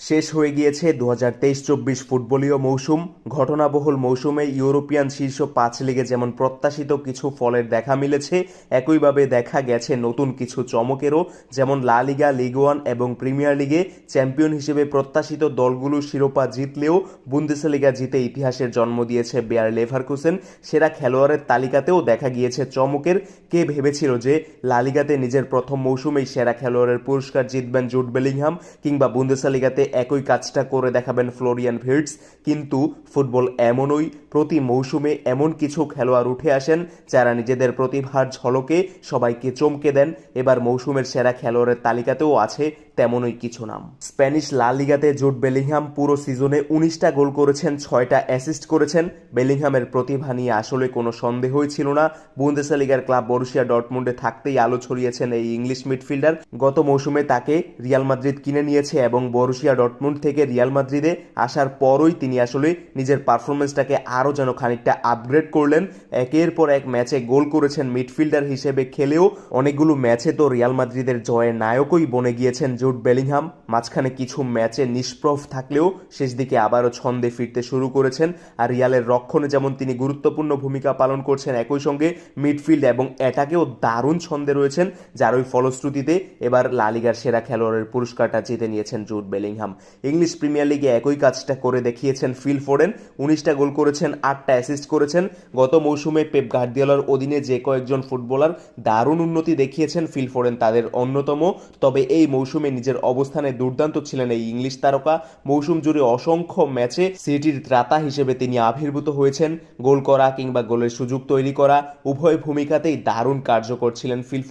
শেষ হয়ে গিয়েছে দু হাজার তেইশ চব্বিশ ফুটবলীয় মৌসুম। ঘটনাবহুল মৌসুমে ইউরোপিয়ান শীর্ষ পাঁচ লিগে যেমন প্রত্যাশিত কিছু ফলের দেখা মিলেছে, একইভাবে দেখা গেছে নতুন কিছু চমকেরও, যেমন লা লিগা, লিগ ওয়ান এবং প্রিমিয়ার লিগে চ্যাম্পিয়ন হিসেবে প্রত্যাশিত দলগুলো শিরোপা জিতলেও বুন্দেসলিগা জিতে ইতিহাসের জন্ম দিয়েছে বেয়ার লেভারকুসেন। সেরা খেলোয়াড়ের তালিকাতেও দেখা গিয়েছে চমকের। কে ভেবেছিল যে লা লিগাতে নিজের প্রথম মৌসুমেই সেরা খেলোয়াড়ের পুরস্কার জিতবেন জুট বেলিংহাম কিংবা বুন্দেসলিগাতে একই কাজটা করে দেখাবেন ফ্লোরিয়ান ভিটস কিন্তু ফুটবল এমনই, প্রতি মৌসুমে এমন কিছু খেলোয়াড় উঠে আসেন যারা নিজেদের প্রতিভার ঝলকে সবাইকে চমকে দেন। এবার মৌসুমের সেরা খেলোয়াড়ের তালিকাতেও আছে তেমনই কিছু নাম। স্প্যানিশ লা লিগাতে জুট বেলিংহাম পুরো সিজনে উনিশটা গোল করেছেন, ছয়টা অ্যাসিস্ট করেছেন। বেলিংহামের প্রতিভা নিয়ে আসলে কোনো সন্দেহই ছিল না। বুন্দেসা লিগার ক্লাব বরুশিয়া ডটমুন্ডে থাকতেই আলো ছড়িয়েছেন এই ইংলিশ মিডফিল্ডার। গত মৌসুমে তাকে রিয়াল মাদ্রিদ কিনে নিয়েছে এবং বরুশিয়া ডটমুন্ড থেকে রিয়াল মাদ্রিদে আসার পরই তিনি আসলে নিজের পারফরমেন্সটাকে আরও যেন খানিকটা আপগ্রেড করলেন। একের পর এক ম্যাচে গোল করেছেন মিডফিল্ডার হিসেবে খেলেও অনেকগুলো ম্যাচে তো রিয়াল মাদ্রিদের জয়ের নায়কই বনে গিয়েছেন জুট বেলিংহাম মাঝখানে কিছু ম্যাচে নিষ্প্রভ থাকলেও শেষ দিকে আবারও ছন্দে ফিরতে শুরু করেছেন। আর রিয়ালের রক্ষণে যেমন তিনি গুরুত্বপূর্ণ ভূমিকা পালন করছেন, একই সঙ্গে মিডফিল্ড এবং অ্যাটাকেও দারুণ ছন্দে রয়েছেন, যার ওই ফলশ্রুতিতে এবার লালিগার সেরা খেলোয়াড়ের পুরস্কারটা জিতে নিয়েছেন জুট বেলিংহাম। ইংলিশ প্রিমিয়ার লিগে একই কাজটা করে দেখিয়েছেন ফিল ফোরেন। উনিশটা গোল করেছেন, আটটা অ্যাসিস্ট করেছেন। গত মৌসুমে পেপ গার্দিওলার অধীনে যে কয়েকজন ফুটবলার দারুণ উন্নতি দেখিয়েছেন ফিল ফোরেন, তাদের অন্যতম। তবে এই মৌসুমে নিজের অবস্থানে দুর্দান্ত ছিলেন এই ইংলিশ তারকা। মৌসুম জুড়ে অসংখ্য ম্যাচে সিটির ত্রাতা হিসেবে তিনি আবির্ভূত হয়েছেন। গোল করা কিংবা গোলের সুযোগ তৈরি করা উভয় ভূমিকাতেই দারুণ কার্যকর ছিলেন ফিল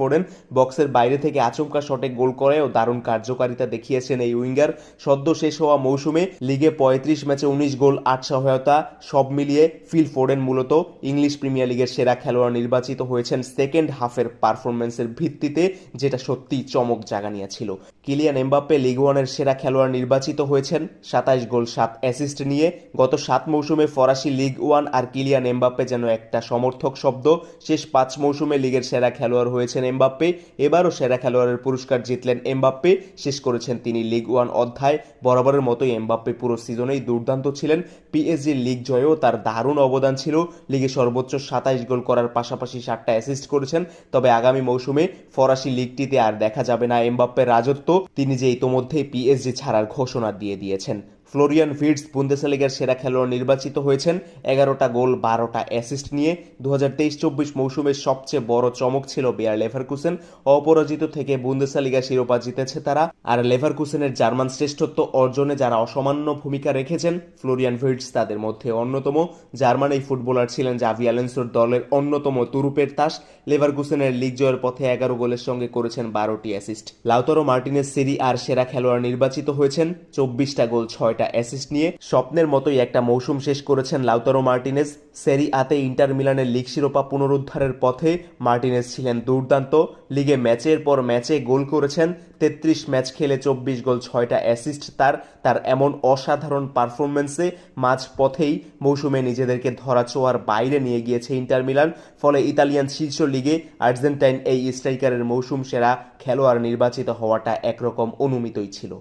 বক্সের বাইরে থেকে আচমকা শটে গোল করেও দারুণ কার্যকারিতা দেখিয়েছেন এই উইঙ্গার। সদ্য শেষ হওয়া মৌসুমে লিগে পঁয়ত্রিশ ম্যাচে উনিশ গোল, আট সহায়তা, সব মিলিয়ে ফিল ফোরেন মূলত ইংলিশ প্রিমিয়ার লিগের সেরা খেলোয়াড় নির্বাচিত হয়েছেন সেকেন্ড হাফের পারফরমেন্সের ভিত্তিতে, যেটা সত্যিই চমক জাগানিয়েছিল। কিলিয়ান এমবাপ্পে লিগ ওয়ানের সেরা খেলোয়াড় নির্বাচিত হয়েছেন। সাতাইশ গোল, সাত অ্যাসিস্ট নিয়ে গত সাত মৌসুমে ফরাসি লিগ ওয়ান আর কিলিয়ান এমবাপ্পে যেন একটা সমর্থক শব্দ। শেষ পাঁচ মৌসুমে লিগের সেরা খেলোয়াড় হয়েছেন এমবাপ্পে। এবারও সেরা খেলোয়াড়ের পুরস্কার জিতলেন এমবাপ্পে। শেষ করেছেন তিনি লিগ ওয়ান অধ্যায়। বরাবরের মতোই এমবাপ্পে পুরো সিজনেই দুর্দান্ত ছিলেন। পিএসজি লিগ জয়েও তার দারুণ অবদান ছিল। লিগে সর্বোচ্চ সাতাইশ গোল করার পাশাপাশি সাতটা অ্যাসিস্ট করেছেন। তবে আগামী মৌসুমে ফরাসি লিগটিতে আর দেখা যাবে না এমবাপ্পের রাজত্ব। তিনি যে ইতোমধ্যেই পিএসজি ছাড়ার ঘোষণা দিয়ে দিয়েছেন। ফ্লোরিয়ান ভিডস বুন্দেসালিগার সেরা খেলোয়াড় নির্বাচিত হয়েছেন। এগারোটা গোল, বারোটা অ্যাসিস্ট নিয়ে দু হাজার তেইশ চব্বিশ মৌসুমের সবচেয়ে বড় চমক ছিল বেয়ার লেভারকুসেন। অপরাজিত থেকে বুন্দেসালিগা শিরোপা জিতেছে তারা। আর লেভারকুসেনের জার্মান শ্রেষ্ঠত্ব অর্জনে যারা অসামান্য ভূমিকা রেখেছেন, ফ্লোরিয়ান ভিডস তাদের মধ্যে অন্যতম। জার্মান এই ফুটবলার ছিলেন জাভি অ্যালেন্সোর দলের অন্যতম তুরুপের তাস। লেভারকুসেনের লিগ জয়ের পথে এগারো গোলের সঙ্গে করেছেন বারোটি অ্যাসিস্ট লাউতরো মার্টিনেস সিরি আর সেরা খেলোয়াড় নির্বাচিত হয়েছেন। চব্বিশটা গোল, ছয়টা অ্যাসিস্ট নিয়ে স্বপ্নের মতোই একটা মৌসুম শেষ করেছেন লাউতারো মার্টিনেজ। সেরি আতে ইন্টার মিলানের লিগ শিরোপা পুনরুদ্ধারের পথে মার্টিনেজ ছিলেন দুর্দান্ত। লিগে ম্যাচের পর ম্যাচে গোল করেছেন। তেত্রিশ ম্যাচ খেলে চব্বিশ গোল, ছয়টা অ্যাসিস্ট তার। তার এমন অসাধারণ পারফরমেন্সে মাঝ পথেই মৌসুমে নিজেদেরকে ধরা ছোঁয়ার বাইরে নিয়ে গিয়েছে ইন্টার মিলান। ফলে ইতালিয়ান শীর্ষ লিগে আর্জেন্টাইন এই স্ট্রাইকারের মৌসুম সেরা খেলোয়াড় নির্বাচিত হওয়াটা একরকম অনুমিতই ছিল।